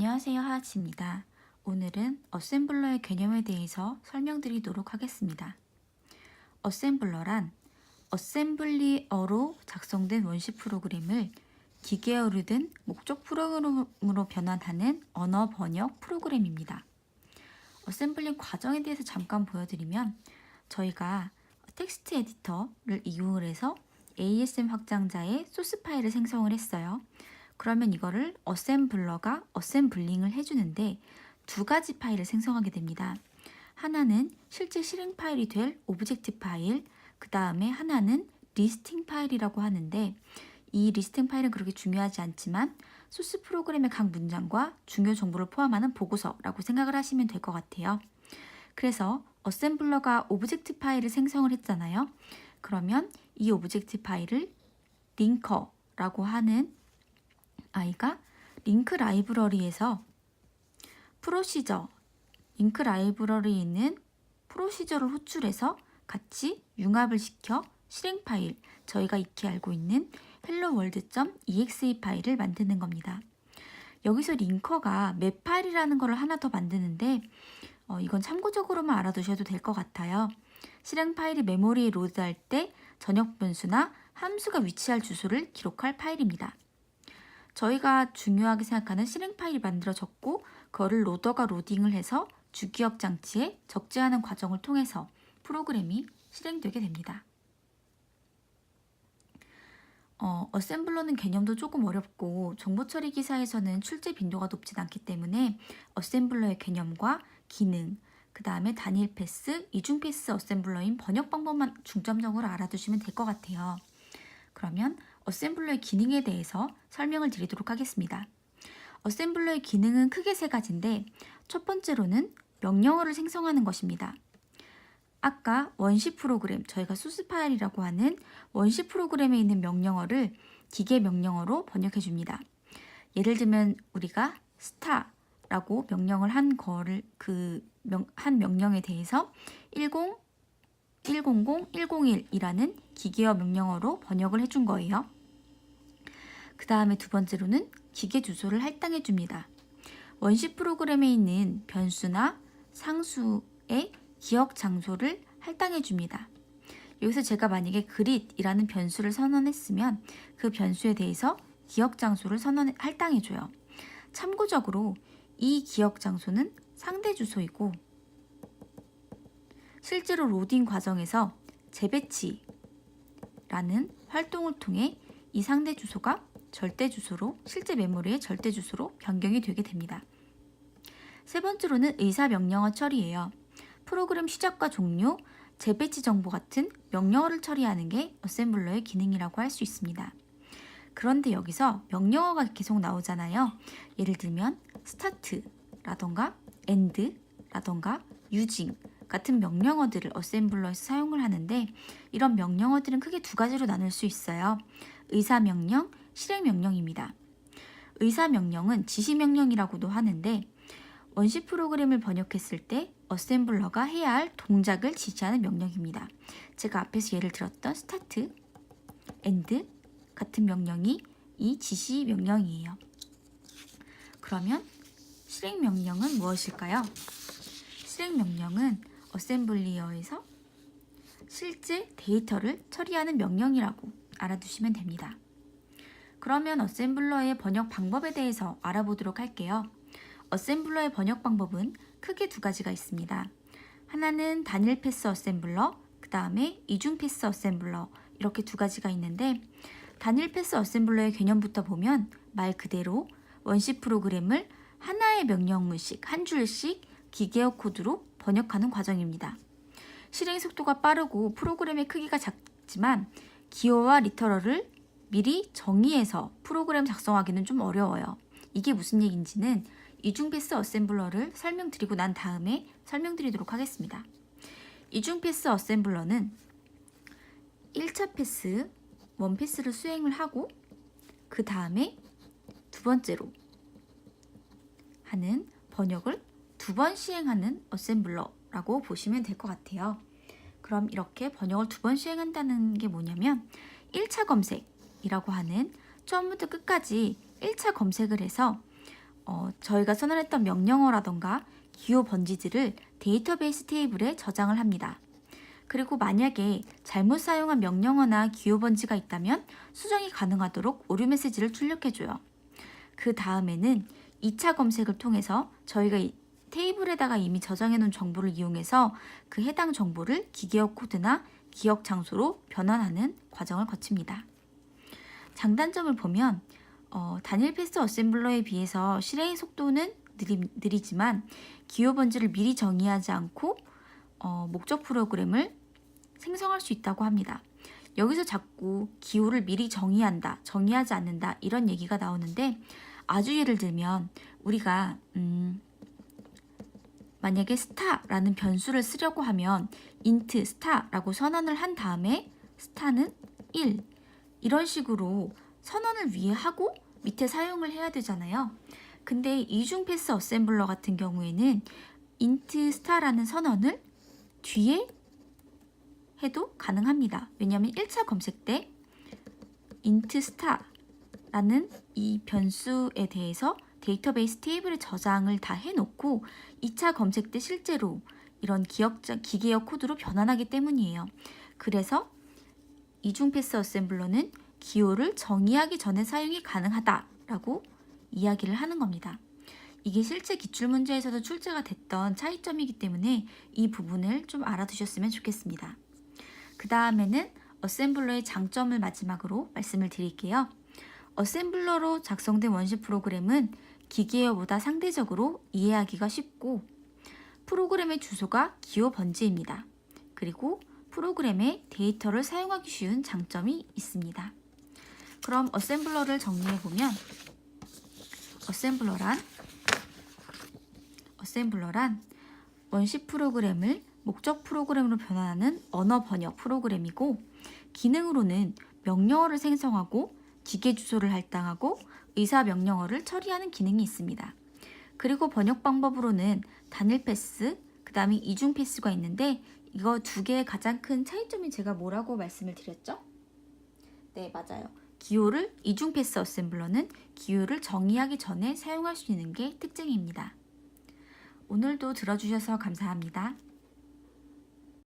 안녕하세요 하하치입니다. 오늘은 어셈블러의 개념에 대해서 설명드리도록 하겠습니다. 어셈블러란 어셈블리어로 작성된 원시 프로그램을 기계어로 든 목적 프로그램으로 변환하는 언어 번역 프로그램입니다. 어셈블링 과정에 대해서 잠깐 보여드리면 저희가 텍스트 에디터를 이용을 해서 ASM 확장자의 소스 파일을 생성을 했어요. 그러면 이거를 어셈블러가 어셈블링을 해주는데 두 가지 파일을 생성하게 됩니다. 하나는 실제 실행 파일이 될 오브젝트 파일, 그 다음에 하나는 리스팅 파일이라고 하는데 이 리스팅 파일은 그렇게 중요하지 않지만 소스 프로그램의 각 문장과 중요 정보를 포함하는 보고서라고 생각을 하시면 될 것 같아요. 그래서 어셈블러가 오브젝트 파일을 생성을 했잖아요. 그러면 이 오브젝트 파일을 링커라고 하는 아이가 링크 라이브러리에서 프로시저, 링크 라이브러리에 있는 프로시저를 호출해서 같이 융합을 시켜 실행 파일, 저희가 익히 알고 있는 helloworld.exe 파일을 만드는 겁니다. 여기서 링커가 맵 파일이라는 것을 하나 더 만드는데 어, 이건 참고적으로만 알아두셔도 될 것 같아요. 실행 파일이 메모리에 로드할 때 전역 변수나 함수가 위치할 주소를 기록할 파일입니다. 저희가 중요하게 생각하는 실행 파일이 만들어졌고 그거를 로더가 로딩을 해서 주기억 장치에 적재하는 과정을 통해서 프로그램이 실행되게 됩니다. 어, 어셈블러는 개념도 조금 어렵고 정보 처리 기사에서는 출제 빈도가 높진 않기 때문에 어셈블러의 개념과 기능, 그 다음에 단일 패스, 이중 패스 어셈블러인 번역 방법만 중점적으로 알아두시면 될 것 같아요. 그러면 어셈블러의 기능에 대해서 설명을 드리도록 하겠습니다. 어셈블러의 기능은 크게 세 가지인데 첫 번째로는 명령어를 생성하는 것입니다. 아까 원시 프로그램, 저희가 소스 파일이라고 하는 원시 프로그램에 있는 명령어를 기계 명령어로 번역해 줍니다. 예를 들면 우리가 스타라고 명령을 한 거를 그 한 명령에 대해서 10 100 101이라는 기계어 명령어로 번역을 해준 거예요. 그 다음에 두 번째로는 기계 주소를 할당해 줍니다. 원시 프로그램에 있는 변수나 상수의 기억 장소를 할당해 줍니다. 여기서 제가 만약에 grid이라는 변수를 선언했으면 그 변수에 대해서 기억 장소를 선언 할당해 줘요. 참고적으로 이 기억 장소는 상대 주소이고 실제로 로딩 과정에서 재배치라는 활동을 통해 이 상대 주소가 절대 주소로 실제 메모리의 절대 주소로 변경이 되게 됩니다. 세 번째로는 의사 명령어 처리예요. 프로그램 시작과 종료, 재배치 정보 같은 명령어를 처리하는 게 어셈블러의 기능이라고 할 수 있습니다. 그런데 여기서 명령어가 계속 나오잖아요. 예를 들면 start라던가 end라던가 using 같은 명령어들을 어셈블러에서 사용을 하는데 이런 명령어들은 크게 두 가지로 나눌 수 있어요. 의사 명령, 실행 명령입니다. 의사 명령은 지시 명령이라고도 하는데 원시 프로그램을 번역했을 때 어셈블러가 해야 할 동작을 지시하는 명령입니다. 제가 앞에서 예를 들었던 start, end 같은 명령이 이 지시 명령이에요. 그러면 실행 명령은 무엇일까요? 실행 명령은 어셈블리어에서 실제 데이터를 처리하는 명령이라고 알아두시면 됩니다. 그러면 어셈블러의 번역 방법에 대해서 알아보도록 할게요. 어셈블러의 번역 방법은 크게 두 가지가 있습니다. 하나는 단일 패스 어셈블러, 그 다음에 이중 패스 어셈블러 이렇게 두 가지가 있는데 단일 패스 어셈블러의 개념부터 보면 말 그대로 원시 프로그램을 하나의 명령문씩 한 줄씩 기계어 코드로 번역하는 과정입니다. 실행 속도가 빠르고 프로그램의 크기가 작지만 기호와 리터럴을 미리 정의해서 프로그램 작성하기는 좀 어려워요. 이게 무슨 얘기인지는 이중 패스 어셈블러를 설명드리고 난 다음에 설명드리도록 하겠습니다. 이중 패스 어셈블러는 1차 패스, 원 패스를 수행을 하고 그 다음에 두 번째로 하는 번역을 두 번 시행하는 어셈블러라고 보시면 될 것 같아요. 그럼 이렇게 번역을 두 번 시행한다는 게 뭐냐면 1차 검색 이라고 하는 처음부터 끝까지 1차 검색을 해서 어, 저희가 선언했던 명령어라던가 기호 번지들을 데이터베이스 테이블에 저장을 합니다. 그리고 만약에 잘못 사용한 명령어나 기호 번지가 있다면 수정이 가능하도록 오류 메시지를 출력해줘요. 그 다음에는 2차 검색을 통해서 저희가 이 테이블에다가 이미 저장해 놓은 정보를 이용해서 그 해당 정보를 기계어 코드나 기억 장소로 변환하는 과정을 거칩니다. 장단점을 보면 어, 단일 패스 어셈블러에 비해서 실행 속도는 느리, 느리 지만 기호 번지를 미리 정의하지 않고 어, 목적 프로그램을 생성할 수 있다고 합니다. 여기서 자꾸 기호를 미리 정의한다, 정의하지 않는다 이런 얘기가 나오는데 아주 예를 들면 우리가 음, 만약에 스타라는 변수를 쓰려고 하면 int 스타라고 선언을 한 다음에 스타는 1 이런 식으로 선언을 위에 하고 밑에 사용을 해야 되잖아요. 근데 이중 패스 어셈블러 같은 경우에는 int star라는 선언을 뒤에 해도 가능합니다. 왜냐하면 1차 검색 때 int star라는 이 변수에 대해서 데이터베이스 테이블에 저장을 다 해놓고 2차 검색 때 실제로 이런 기억자, 기계어 코드로 변환하기 때문이에요. 그래서 이중 패스 어셈블러는 기호를 정의하기 전에 사용이 가능하다라고 이야기를 하는 겁니다. 이게 실제 기출 문제에서도 출제가 됐던 차이점이기 때문에 이 부분을 좀 알아두셨으면 좋겠습니다. 그 다음에는 어셈블러의 장점을 마지막으로 말씀을 드릴게요. 어셈블러로 작성된 원시 프로그램은 기계어보다 상대적으로 이해하기가 쉽고 프로그램의 주소가 기호 번지입니다. 그리고 프로그램의 데이터를 사용하기 쉬운 장점이 있습니다. 그럼 어셈블러를 정리해 보면 어셈블러란 어셈블러란 원시 프로그램을 목적 프로그램으로 변환하는 언어 번역 프로그램이고 기능으로는 명령어를 생성하고 기계 주소를 할당하고 의사 명령어를 처리하는 기능이 있습니다. 그리고 번역 방법으로는 단일 패스, 그 다음에 이중 패스가 있는데 이거 두 개의 가장 큰 차이점이 제가 뭐라고 말씀을 드렸죠? 네, 맞아요. 기호를 이중 패스 어셈블러는 기호를 정의하기 전에 사용할 수 있는 게 특징입니다. 오늘도 들어주셔서 감사합니다.